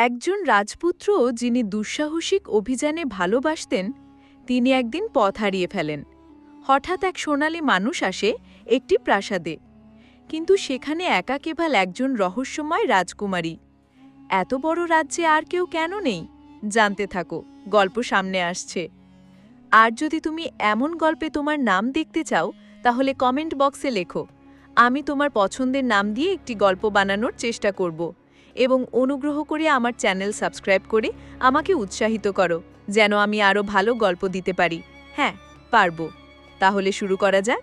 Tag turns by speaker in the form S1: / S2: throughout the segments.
S1: একজন রাজপুত্র যিনি দুঃসাহসিক অভিযানে ভালোবাসতেন, তিনি একদিন পথ হারিয়ে ফেলেন। হঠাৎ এক সোনালী মানুষ আসে একটি প্রাসাদে। কিন্তু সেখানে একা কেবল একজন রহস্যময় রাজকুমারী। এত বড় রাজ্যে আর কেউ কেন নেই? জানতে থাকো, গল্প সামনে আসছে। আর যদি তুমি এমন গল্পে তোমার নাম দেখতে চাও, তাহলে কমেন্ট বক্সে লেখো। আমি তোমার পছন্দের নাম দিয়ে একটি গল্প বানানোর চেষ্টা করব। এবং অনুগ্রহ করে আমার চ্যানেল সাবস্ক্রাইব করে আমাকে উৎসাহিত করো, যেন আমি আরও ভালো গল্প দিতে পারি। হ্যাঁ পারব। তাহলে শুরু করা যাক।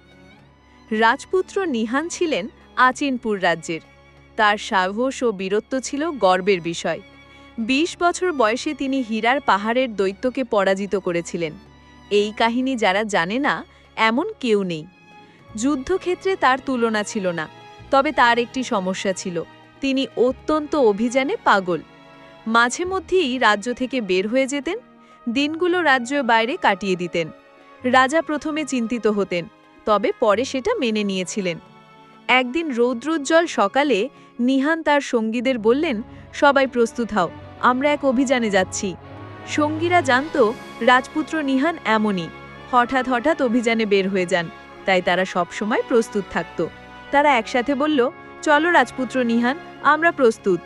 S1: রাজপুত্র নিহান ছিলেন আচিনপুর রাজ্যের। তার সাহস ও বীরত্ব ছিল গর্বের বিষয়। ২০ বছর বয়সে তিনি হীরার পাহাড়ের দৈত্যকে পরাজিত করেছিলেন। এই কাহিনী যারা জানে না, এমন কেউ নেই। যুদ্ধক্ষেত্রে তার তুলনা ছিল না, তবে তার একটি সমস্যা ছিল। তিনি অত্যন্ত অভিযানে পাগল। মাঝে মধ্যেই রাজ্য থেকে বের হয়ে যেতেন, দিনগুলো রাজ্য বাইরে কাটিয়ে দিতেন। রাজা প্রথমে চিন্তিত হতেন, তবে পরে সেটা মেনে নিয়েছিলেন। একদিন রৌদ্রোজ্জ্বল সকালে নিহান তার সঙ্গীদের বললেন, সবাই প্রস্তুত হও, আমরা এক অভিযানে যাচ্ছি। সঙ্গীরা জানত, রাজপুত্র নিহান এমনই, হঠাৎ হঠাৎ অভিযানে বের হয়ে যান, তাই তারা সবসময় প্রস্তুত থাকত। তারা একসাথে বলল চলো রাজপুত্র নিহান, আমরা প্রস্তুত।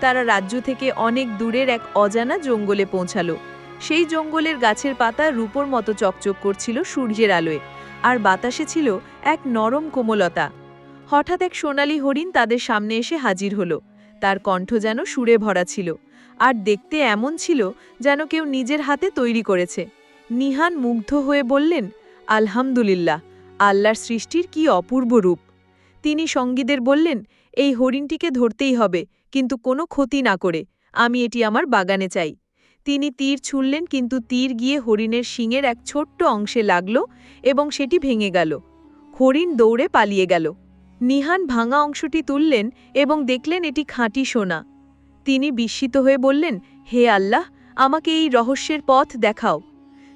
S1: তারা রাজ্য থেকে অনেক দূরের এক অজানা জঙ্গলে পৌঁছালো। সেই জঙ্গলের গাছের পাতা রূপোর মতো চকচক করছিল সূর্যের আলোয়, আর বাতাসে ছিল এক নরম কোমলতা। হঠাৎ এক সোনালী হরিণ তাদের সামনে এসে হাজির হলো। তার কণ্ঠ যেন সুরে ভরা ছিল, আর দেখতে এমন ছিল যেন কেউ নিজের হাতে তৈরি করেছে। নিহান মুগ্ধ হয়ে বললেন, আলহামদুলিল্লাহ, আল্লাহর সৃষ্টির কি অপূর্ব রূপ! তিনি সঙ্গীদের বললেন, এই হরিণটিকে ধরতেই হবে, কিন্তু কোনো ক্ষতি না করে, আমি এটি আমার বাগানে চাই। তিনি তীর ছুঁড়লেন, কিন্তু তীর গিয়ে হরিণের শিঙের এক ছোট্ট অংশে লাগল এবং সেটি ভেঙে গেল। হরিণ দৌড়ে পালিয়ে গেল। নিহান ভাঙা অংশটি তুললেন এবং দেখলেন এটি খাঁটি সোনা। তিনি বিস্মিত হয়ে বললেন, হে আল্লাহ, আমাকে এই রহস্যের পথ দেখাও।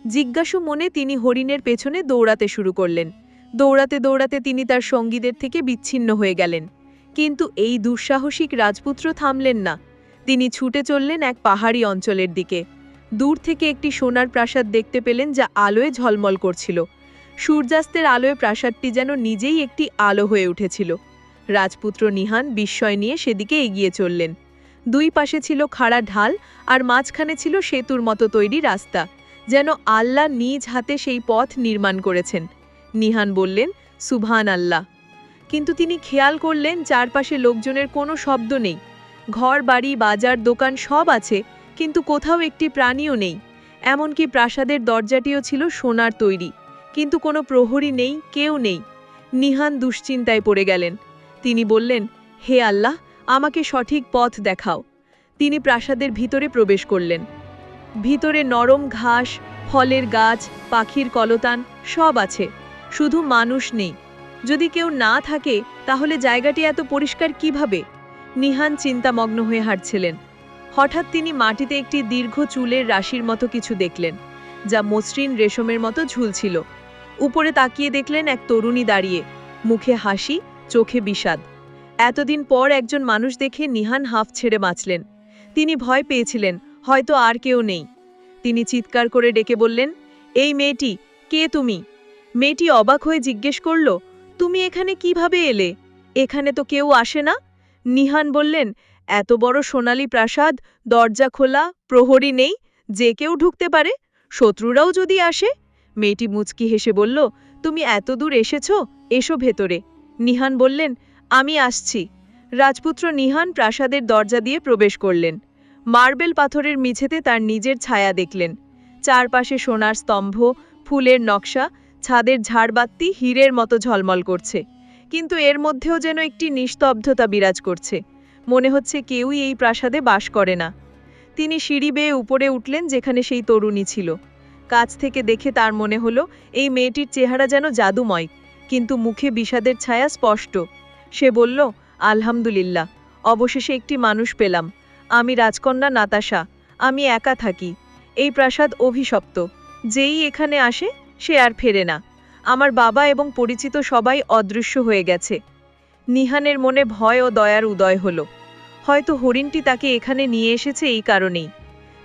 S1: জিজ্ঞাসু মনে তিনি হরিণের পেছনে দৌড়াতে শুরু করলেন। দৌড়াতে দৌড়াতে তিনি তার সঙ্গীদের থেকে বিচ্ছিন্ন হয়ে গেলেন। কিন্তু এই দুঃসাহসিক রাজপুত্র থামলেন না। তিনি ছুটে চললেন এক পাহাড়ি অঞ্চলের দিকে। দূর থেকে একটি সোনার প্রাসাদ দেখতে পেলেন যা আলোয় ঝলমল করছিল। সূর্যাস্তের আলোয় প্রাসাদটি যেন নিজেই একটি আলো হয়ে উঠেছিল। রাজপুত্র নিহান বিস্ময় নিয়ে সেদিকে এগিয়ে চললেন। দুই পাশে ছিল খাড়া ঢাল আর মাঝখানে ছিল সেতুর মতো তৈরি রাস্তা, যেন আল্লাহ নিজ হাতে সেই পথ নির্মাণ করেছেন। নিহান বললেন সুবহান আল্লাহ কিন্তু তিনি খেয়াল করলেন, চারপাশে লোকজনের কোনো শব্দ নেই। ঘর, বাড়ি, বাজার, দোকান সব আছে, কিন্তু কোথাও একটি প্রাণীও নেই। এমনকি প্রাসাদের দরজাটিও ছিল সোনার তৈরি। কিন্তু কোনো প্রহরী নেই, কেউ নেই। নিহান দুশ্চিন্তায় পড়ে গেলেন। তিনি বললেন, হে আল্লাহ, আমাকে সঠিক পথ দেখাও। তিনি প্রাসাদের ভিতরে প্রবেশ করলেন। ভিতরে নরম ঘাস, ফলের গাছ, পাখির কলতান সব আছে। শুধু মানুষ নেই। যদি কেউ না থাকে, তাহলে জায়গাটি এত পরিষ্কার কীভাবে? নিহান চিন্তামগ্ন হয়ে হাঁটছিলেন। হঠাৎ তিনি মাটিতে একটি দীর্ঘ চুলের রাশির মতো কিছু দেখলেন, যা মসৃণ রেশমের মতো ঝুলছিল। উপরে তাকিয়ে দেখলেন এক তরুণী দাঁড়িয়ে, মুখে হাসি, চোখে বিষাদ। এতদিন পর একজন মানুষ দেখে নিহান হাফ ছেড়ে বাঁচলেন। তিনি ভয় পেয়েছিলেন, হয়তো আর কেউ নেই। তিনি চিৎকার করে ডেকে বললেন, এই মেয়েটি, কে তুমি? মেয়েটি অবাক হয়ে জিজ্ঞেস করল, তুমি এখানে কীভাবে এলে? এখানে তো কেউ আসে না? নিহান বললেন, এত বড় সোনালী প্রাসাদ, দরজা খোলা, প্রহরী নেই, যে কেউ ঢুকতে পারে, শত্রুরাও যদি আসে? মেয়েটি মুচকি হেসে বলল, তুমি এত দূর এসেছ, এসো ভেতরে। নিহান বললেন, আমি আসছি। রাজপুত্র নিহান প্রাসাদের দরজা দিয়ে প্রবেশ করলেন। মার্বেল পাথরের মিছেতে তার নিজের ছায়া দেখলেন। চারপাশে সোনার স্তম্ভ, ফুলের নকশা ছাদের ঝাড়বাতি হীরের মতো ঝলমল করছে, কিন্তু এর মধ্যেও যেন একটি নিস্তব্ধতা বিরাজ করছে। মনে হচ্ছে কেউই এই প্রাসাদে বাস করে না। তিনি সিঁড়ি বেয়ে উপরে উঠলেন যেখানে সেই তরুণী ছিল। কাছ থেকে দেখে তার মনে হলো, এই মেয়েটির চেহারা যেন জাদুময়, কিন্তু মুখে বিষাদের ছায়া স্পষ্ট। সে বলল, আলহামদুলিল্লাহ, অবশেষে একটি মানুষ পেলাম। আমি রাজকন্যা নাতাশা, আমি একা থাকি। এই প্রাসাদ অভিশপ্ত। যেই এখানে আসে সে আর ফেরে না। আমার বাবা এবং পরিচিত সবাই অদৃশ্য হয়ে গেছে। নিহানের মনে ভয় ও দয়ার উদয় হল।
S2: হয়তো হরিণটি তাকে এখানে নিয়ে এসেছে এই কারণেই।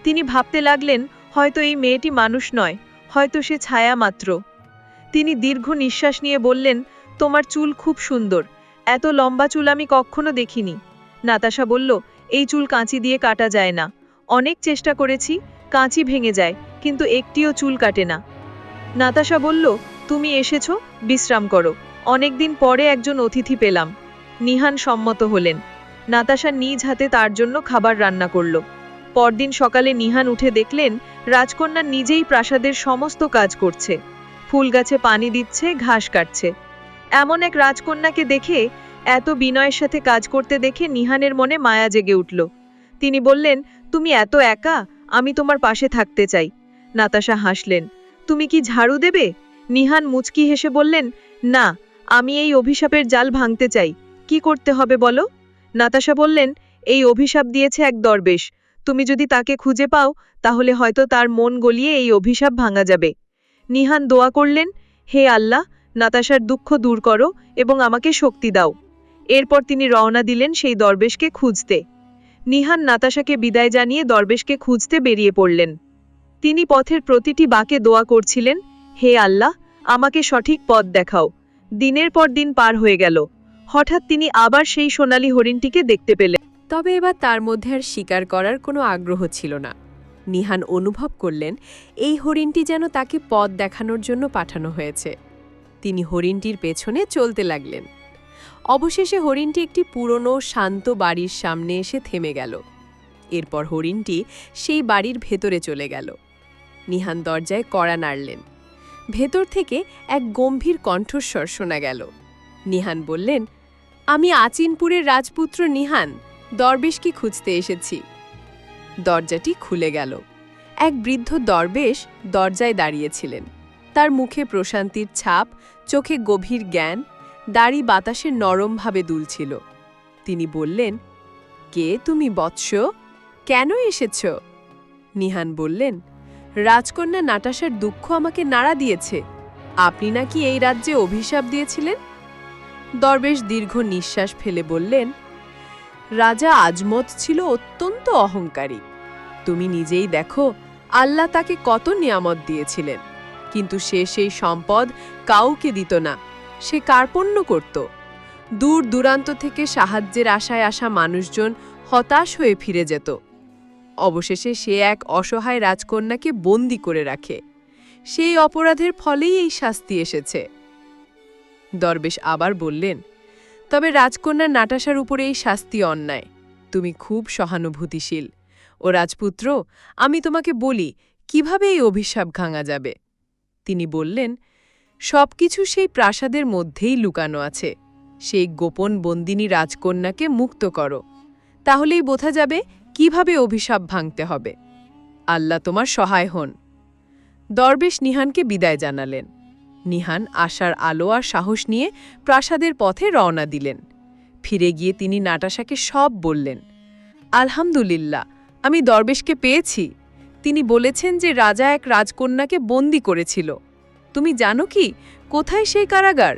S2: তিনি ভাবতে লাগলেন, হয়তো এই মেয়েটি মানুষ নয়, হয়তো সে ছায়া মাত্র। তিনি দীর্ঘ নিঃশ্বাস নিয়ে বললেন, তোমার চুল খুব সুন্দর। এত লম্বা চুল আমি কখনো দেখিনি। নাতাশা বলল, এই চুল কাঁচি দিয়ে কাটা যায় না। অনেক চেষ্টা করেছি, কাঁচি ভেঙে যায়, কিন্তু একটিও চুল কাটে না। নাতাশা বলল, তুমি এসেছ? বিশ্রাম করো। অনেকদিন পরে একজন অতিথি পেলাম। নিহান সম্মত হলেন। নাতাশা নিজ হাতে তার জন্য খাবার রান্না করল। পরদিন সকালে নিহান উঠে দেখলেন, রাজকন্যা নিজেই প্রাসাদের সমস্ত কাজ করছে। ফুল গাছে পানি দিচ্ছে, ঘাস কাটছে। এমন এক রাজকন্যাকে দেখে, এত বিনয়ের সাথে কাজ করতে দেখে নিহানের মনে মায়া জেগে উঠল। তিনি বললেন, তুমি এত একা, আমি তোমার পাশে থাকতে চাই। নাতাশা হাসলেন। তুমি কি ঝাড়ু দেবে? নিহান মুচকি হেসে বললেন, না, আমি এই অভিশাপের জাল ভাঙতে চাই। কি করতে হবে বলো? নাতাশা বললেন, এই অভিশাপ দিয়েছে এক দরবেশ। তুমি যদি তাকে খুঁজে পাও, তাহলে হয়তো তার মন গলিয়ে এই অভিশাপ ভাঙা যাবে। নিহান দোয়া করলেন, হে আল্লাহ, নাতাশার দুঃখ দূর করো এবং আমাকে শক্তি দাও। এরপর তিনি রওনা দিলেন সেই দরবেশকে খুঁজতে। নিহান নাতাশাকে বিদায় জানিয়ে দরবেশকে খুঁজতে বেরিয়ে পড়লেন। তিনি পথের প্রতিটি বাঁকে দোয়া করছিলেন, হে আল্লাহ, আমাকে সঠিক পথ দেখাও। দিনের পর দিন পার হয়ে গেল হঠাৎ তিনি আবার সেই সোনালী হরিণটিকে দেখতে পেলেন।
S3: তবে এবার তার মধ্যে আর শিকার করার কোনো আগ্রহ ছিল না। নিহান অনুভব করলেন, এই হরিণটি যেন তাকে পথ দেখানোর জন্য পাঠানো হয়েছে তিনি হরিণটির পেছনে চলতে লাগলেন। অবশেষে হরিণটি একটি পুরনো, শান্ত বাড়ির সামনে এসে থেমে গেল। এরপর হরিণটি সেই বাড়ির ভেতরে চলে গেল। নিহান দরজায় কড়া নাড়লেন। ভেতর থেকে এক গম্ভীর কণ্ঠস্বর শোনা গেল। নিহান বললেন, আমি আচিনপুরের রাজপুত্র নিহান দরবেশকে খুঁজতে এসেছি? দরজাটি খুলে গেল। এক বৃদ্ধ দরবেশ দরজায় দাঁড়িয়েছিলেন। তার মুখে প্রশান্তির ছাপ, চোখে গভীর জ্ঞান, দাড়ি বাতাসে নরমভাবে দুলছিল। তিনি বললেন, কে তুমি বৎস? কেন এসেছ? নিহান বললেন রাজকন্যা নাটাশার দুঃখ আমাকে নাড়া দিয়েছে। আপনি নাকি এই রাজ্যে অভিশাপ দিয়েছিলেন? দরবেশ দীর্ঘ নিঃশ্বাস ফেলে বললেন, রাজা আজমত ছিল অত্যন্ত অহংকারী। তুমি নিজেই দেখো, আল্লাহ তাকে কত নিয়ামত দিয়েছিলেন। কিন্তু সে সেই সম্পদ কাউকে দিত না, সে কার্পণ্য করত। দূর দূরান্ত থেকে সাহায্যের আশায় আসা মানুষজন হতাশ হয়ে ফিরে যেত। অবশেষে সে এক অসহায় রাজকন্যাকে বন্দি করে রাখে। সেই অপরাধের ফলেই এই শাস্তি এসেছে। দরবেশ আবার বললেন, তবে রাজকন্যার নাটাশার উপরে এই শাস্তি অন্যায়। তুমি খুব সহানুভূতিশীল। ও রাজপুত্র, আমি তোমাকে বলি, কীভাবে এই অভিশাপ ভাঙা যাবে? তিনি বললেন, সবকিছু সেই প্রাসাদের মধ্যেই লুকানো আছে। সেই গোপন বন্দিনী রাজকন্যাকে মুক্ত করো। তাহলেই বোঝা যাবে কীভাবে অভিশাপ ভাঙতে হবে? আল্লাহ তোমার সহায় হন। দরবেশ নিহানকে বিদায় জানালেন। নিহান আশার আলো আর সাহস নিয়ে প্রাসাদের পথে রওনা দিলেন। ফিরে গিয়ে তিনি নাটাশাকে সব বললেন, আলহামদুলিল্লাহ, আমি দরবেশকে পেয়েছি। তিনি বলেছেন যে রাজা এক রাজকন্যাকে বন্দি করেছিল। তুমি জানো কি? কোথায় সেই কারাগার?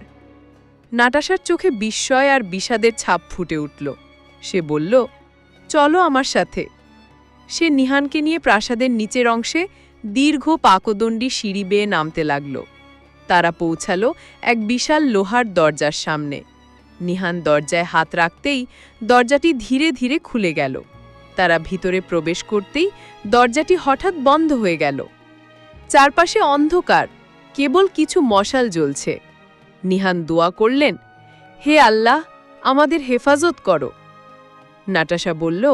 S3: নাটাশার চোখে বিস্ময় আর বিষাদের ছাপ ফুটে উঠল। সে বলল চলো আমার সাথে। সে নিহানকে নিয়ে প্রাসাদের নিচের অংশে দীর্ঘ পাকদণ্ডী সিঁড়ি বেয়ে নামতে লাগল। তারা পৌঁছালো এক বিশাল লোহার দরজার সামনে। নিহান দরজায় হাত রাখতেই দরজাটি ধীরে ধীরে খুলে গেল। তারা ভিতরে প্রবেশ করতেই দরজাটি হঠাৎ বন্ধ হয়ে গেল। চারপাশে অন্ধকার, কেবল কিছু মশাল জ্বলছে। নিহান দোয়া করলেন, হে আল্লাহ, আমাদের হেফাজত করো। নাটাশা বলল,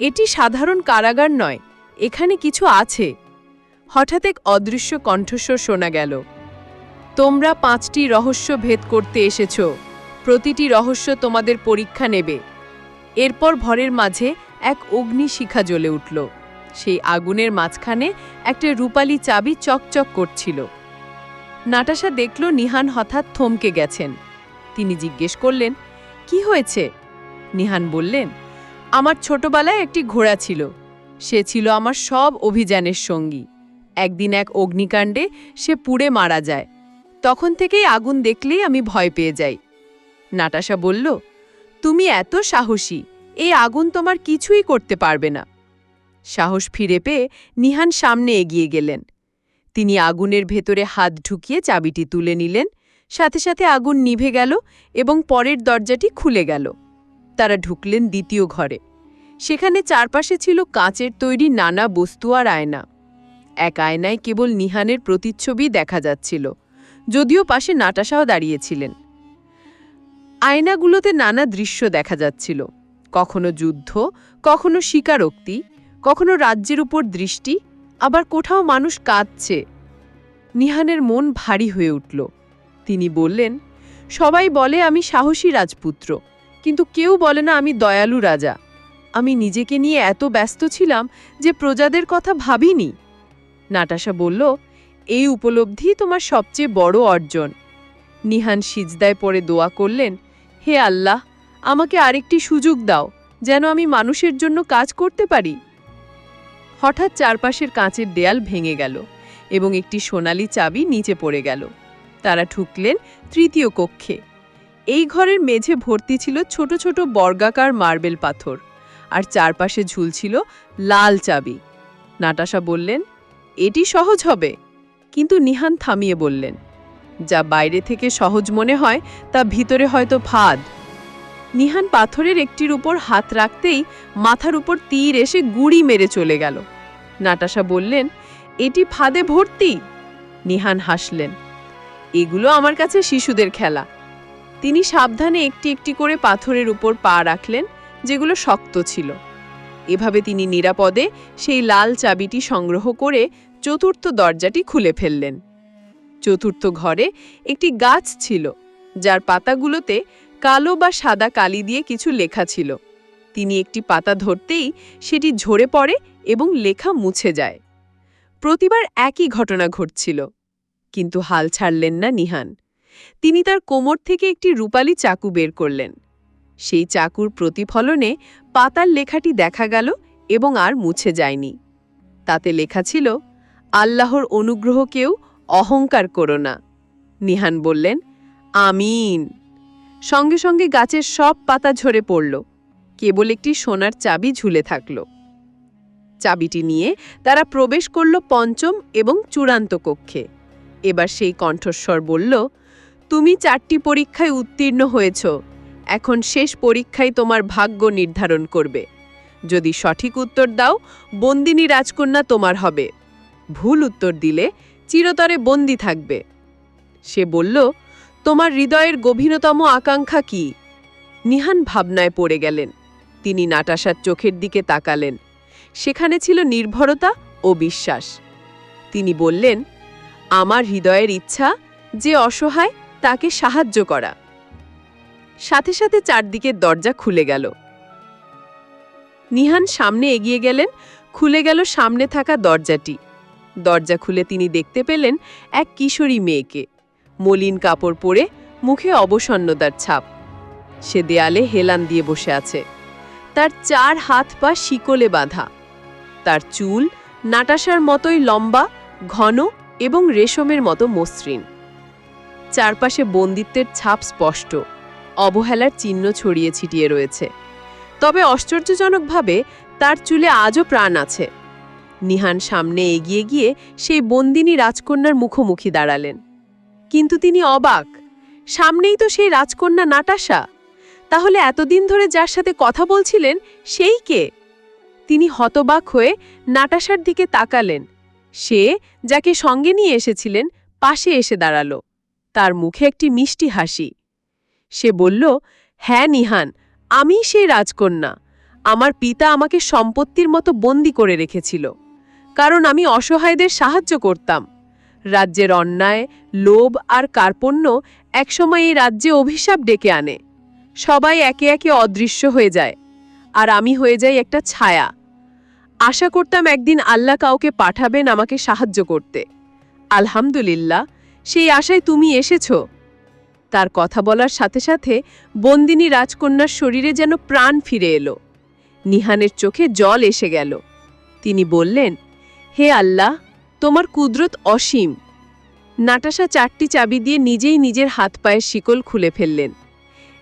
S3: এটি সাধারণ কারাগার নয়, এখানে কিছু আছে। হঠাৎ এক অদৃশ্য কণ্ঠস্বর শোনা গেল, তোমরা পাঁচটি রহস্য ভেদ করতে এসেছ, প্রতিটি রহস্য তোমাদের পরীক্ষা নেবে। এরপর ভরের মাঝে এক অগ্নি শিখা জ্বলে উঠল, সেই আগুনের মাঝখানে একটা রূপালী চাবি চকচক করছিল। নাটাশা দেখল নিহান হঠাৎ থমকে গেছেন। তিনি জিজ্ঞেস করলেন, কি হয়েছে? নিহান বললেন আমার ছোটবেলায় একটি ঘোড়া ছিল। সে ছিল আমার সব অভিযানের সঙ্গী। একদিন এক অগ্নিকাণ্ডে সে পুড়ে মারা যায়। তখন থেকেই আগুন দেখলেই আমি ভয় পেয়ে যাই। নাটাশা বলল, তুমি এত সাহসী, এই আগুন তোমার কিছুই করতে পারবে না। সাহস ফিরে পেয়ে নিহান সামনে এগিয়ে গেলেন। তিনি আগুনের ভেতরে হাত ঢুকিয়ে চাবিটি তুলে নিলেন। সাথে সাথে আগুন নিভে গেল এবং পরের দরজাটি খুলে গেল। তারা ঢুকলেন দ্বিতীয় ঘরে। সেখানে চারপাশে ছিল কাঁচের তৈরি নানা বস্তু আর আয়না। এক আয়নায় কেবল নিহানের প্রতিচ্ছবি দেখা যাচ্ছিল, যদিও পাশে নাটাশাও দাঁড়িয়েছিলেন। আয়নাগুলোতে নানা দৃশ্য দেখা যাচ্ছিল, কখনো যুদ্ধ, কখনো স্বীকারোক্তি, কখনো রাজ্যের উপর দৃষ্টি, আবার কোথাও মানুষ কাঁদছে। নিহানের মন ভারী হয়ে উঠল। তিনি বললেন, সবাই বলে আমি সাহসী রাজপুত্র। কিন্তু কেউ বলে না আমি দয়ালু রাজা। আমি নিজেকে নিয়ে এত ব্যস্ত ছিলাম যে প্রজাদের কথা ভাবিনি। নাটাশা বলল, এই উপলব্ধি তোমার সবচেয়ে বড় অর্জন। নিহান সিজদায় পড়ে দোয়া করলেন, হে আল্লাহ, আমাকে আরেকটি সুযোগ দাও, যেন আমি মানুষের জন্য কাজ করতে পারি। হঠাৎ চারপাশের কাঁচের দেয়াল ভেঙে গেল এবং একটি সোনালি চাবি নিচে পড়ে গেল। তারা ঠুকলেন তৃতীয় কক্ষে। এই ঘরের মেঝে ভর্তি ছিল ছোট ছোট বর্গাকার মার্বেল পাথর, আর চারপাশে ঝুলছিল লাল চাবি। নাটাশা বললেন, এটি সহজ হবে। কিন্তু নিহান থামিয়ে বললেন, যা বাইরে থেকে সহজ মনে হয়, তা ভিতরে হয়তো ফাঁদ। নিহান পাথরের একটির উপর হাত রাখতেই মাথার উপর তীর এসে গুড়ি মেরে চলে গেল। নাটাশা বললেন, এটি ফাঁদে ভর্তি? নিহান হাসলেন, এগুলো আমার কাছে শিশুদের খেলা। তিনি সাবধানে একটি একটি করে পাথরের উপর পা রাখলেন, যেগুলো শক্ত ছিল। এভাবে তিনি নিরাপদে সেই লাল চাবিটি সংগ্রহ করে চতুর্থ দরজাটি খুলে ফেললেন। চতুর্থ ঘরে একটি গাছ ছিল, যার পাতাগুলোতে কালো বা সাদা কালি দিয়ে কিছু লেখা ছিল। তিনি একটি পাতা ধরতেই সেটি ঝরে পড়ে এবং লেখা মুছে যায়। প্রতিবার একই ঘটনা ঘটছিল, কিন্তু হাল ছাড়লেন না নিহান। তিনি তার কোমর থেকে একটি রূপালী চাকু বের করলেন। সেই চাকুর প্রতিফলনে পাতার লেখাটি দেখা গেল এবং আর মুছে যায়নি। তাতে লেখা ছিল, আল্লাহর অনুগ্রহকেও অহংকার করো না। নিহান বললেন, আমিন। সঙ্গে সঙ্গে গাছের সব পাতা ঝরে পড়ল। কেবল একটি সোনার চাবি ঝুলে থাকল। চাবিটি নিয়ে তারা প্রবেশ করল পঞ্চম এবং চূড়ান্ত কক্ষে। এবার সেই কণ্ঠস্বর বলল তুমি চারটি পরীক্ষায় উত্তীর্ণ হয়েছ। এখন শেষ পরীক্ষায় তোমার ভাগ্য নির্ধারণ করবে। যদি সঠিক উত্তর দাও, বন্দিনী রাজকন্যা তোমার হবে। ভুল উত্তর দিলে চিরতরে বন্দি থাকবে। সে বলল, তোমার হৃদয়ের গভীরতম আকাঙ্ক্ষা কি? নিহান ভাবনায় পড়ে গেলেন। তিনি নাটাশার চোখের দিকে তাকালেন। সেখানে ছিল নির্ভরতা ও বিশ্বাস। তিনি বললেন, আমার হৃদয়ের ইচ্ছা যে অসহায় তাকে সাহায্য করা। সাথে সাথে চারদিকের দরজা খুলে গেল। নিহান সামনে এগিয়ে গেলেন, খুলে গেল সামনে থাকা দরজাটি। দরজা খুলে তিনি দেখতে পেলেন এক কিশোরী মেয়েকে। মলিন কাপড় পরে মুখে অবসন্নতার ছাপ। সে দেয়ালে হেলান দিয়ে বসে আছে। তার চার হাত পা শিকলে বাঁধা। তার চুল নাটাশার মতোই লম্বা, ঘন এবং রেশমের মতো মসৃণ। চারপাশে বন্দিত্বের ছাপ স্পষ্ট। অবহেলার চিহ্ন ছড়িয়ে ছিটিয়ে রয়েছে। তবে আশ্চর্যজনকভাবে তার চুলে আজও প্রাণ আছে। নিহান সামনে এগিয়ে গিয়ে সেই বন্দিনী রাজকন্যার মুখোমুখি দাঁড়ালেন। কিন্তু তিনি অবাক। সামনেই তো সেই রাজকন্যা নাটাশা। তাহলে এতদিন ধরে যার সাথে কথা বলছিলেন, সেই কে? তিনি হতবাক হয়ে নাটাশার দিকে তাকালেন। সে যাকে সঙ্গে নিয়ে এসেছিলেন, পাশে এসে দাঁড়াল। তার মুখে একটি মিষ্টি হাসি। সে বলল হ্যাঁ নিহান আমি সেই রাজকন্যা। আমার পিতা আমাকে সম্পত্তির মতো বন্দি করে রেখেছিল, কারণ আমি অসহায়দের সাহায্য করতাম। রাজ্যের অন্যায়, লোভ আর কার্পণ্য একসময় এই রাজ্যে অভিশাপ ডেকে আনে। সবাই একে একে অদৃশ্য হয়ে যায়, আর আমি হয়ে যাই একটা ছায়া। আশা করতাম একদিন আল্লাহ কাউকে পাঠাবেন আমাকে সাহায্য করতে। আলহামদুলিল্লাহ সেই আশায় তুমি এসেছ। তার কথা বলার সাথে সাথে বন্দিনী রাজকন্যার শরীরে যেন প্রাণ ফিরে এলো। নিহানের চোখে জল এসে গেল। তিনি বললেন, হে আল্লাহ, তোমার কুদরত অসীম। নাটাশা চারটি চাবি দিয়ে নিজেই নিজের হাত পায়ের শিকল খুলে ফেললেন।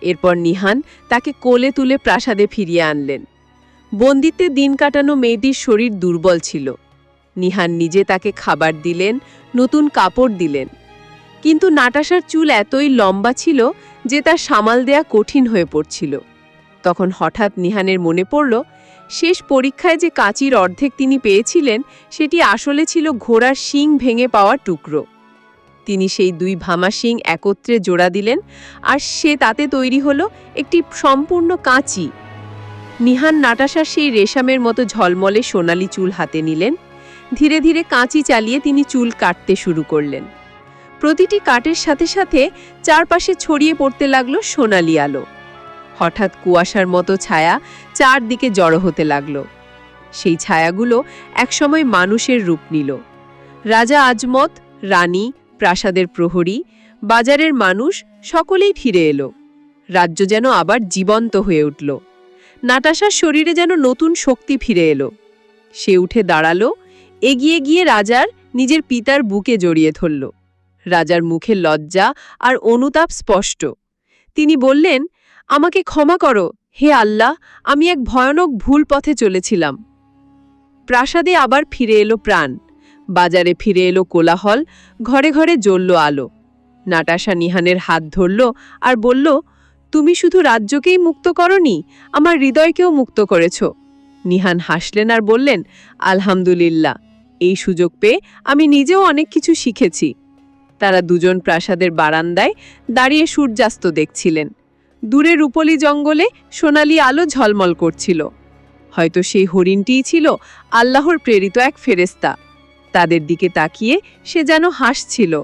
S3: এরপর নিহান তাকে কোলে তুলে প্রাসাদে ফিরিয়ে আনলেন। বন্দিতে দিন কাটানো মেয়েটির শরীর দুর্বল ছিল। নিহান নিজে তাকে খাবার দিলেন, নতুন কাপড় দিলেন। কিন্তু নাটাশার চুল এতই লম্বা ছিল যে তার সামাল দেয়া কঠিন হয়ে পড়ছিল। তখন হঠাৎ নিহানের মনে পড়ল, শেষ পরীক্ষায় যে কাঁচির অর্ধেক তিনি পেয়েছিলেন, সেটি আসলে ছিল ঘোড়ার শিং ভেঙে পাওয়া টুকরো। তিনি সেই দুই ভামা শিং একত্রে জোড়া দিলেন আর সে তাতে তৈরি হলো একটি সম্পূর্ণ কাঁচি। নিহান নাটাশার সেই রেশমের মতো ঝলমলে সোনালি চুল হাতে নিলেন। ধীরে ধীরে কাঁচি চালিয়ে তিনি চুল কাটতে শুরু করলেন। প্রতিটি কাটের সাথে সাথে চারপাশে ছড়িয়ে পড়তে লাগল সোনালি আলো। হঠাৎ কুয়াশার মতো ছায়া চারদিকে জড়ো হতে লাগল। সেই ছায়াগুলো একসময় মানুষের রূপ নিল। রাজা আজমত, রানী, প্রাসাদের প্রহরী, বাজারের মানুষ সকলেই ফিরে এলো। রাজ্য যেন আবার জীবন্ত হয়ে উঠল। নাটাশার শরীরে যেন নতুন শক্তি ফিরে এলো। সে উঠে দাঁড়াল, এগিয়ে গিয়ে রাজার নিজের পিতার বুকে জড়িয়ে ধরল। রাজার মুখে লজ্জা আর অনুতাপ স্পষ্ট। তিনি বললেন, আমাকে ক্ষমা করো, হে আল্লাহ, আমি এক ভয়ানক ভুল পথে চলেছিলাম। প্রাসাদে আবার ফিরে এলো প্রাণ। বাজারে ফিরে এলো কোলাহল, ঘরে ঘরে জ্বলল আলো। নাটাশা নিহানের হাত ধরল আর বলল, তুমি শুধু রাজ্যকেই মুক্ত করনি, আমার হৃদয়কেও মুক্ত করেছ। নিহান হাসলেন আর বললেন, আলহামদুলিল্লাহ, এই সুযোগ পেয়ে আমি নিজেও অনেক কিছু শিখেছি। তারা দুজন প্রাসাদের বারান্দায় দাঁড়িয়ে সূর্যাস্ত দেখছিলেন। দূরে রূপলি জঙ্গলে সোনালি আলো ঝলমল করছিল। হয়তো সেই হরিণটিই ছিল আল্লাহর প্রেরিত এক ফেরেস্তা তাদের দিকে তাকিয়ে সে যেন হাসছিল।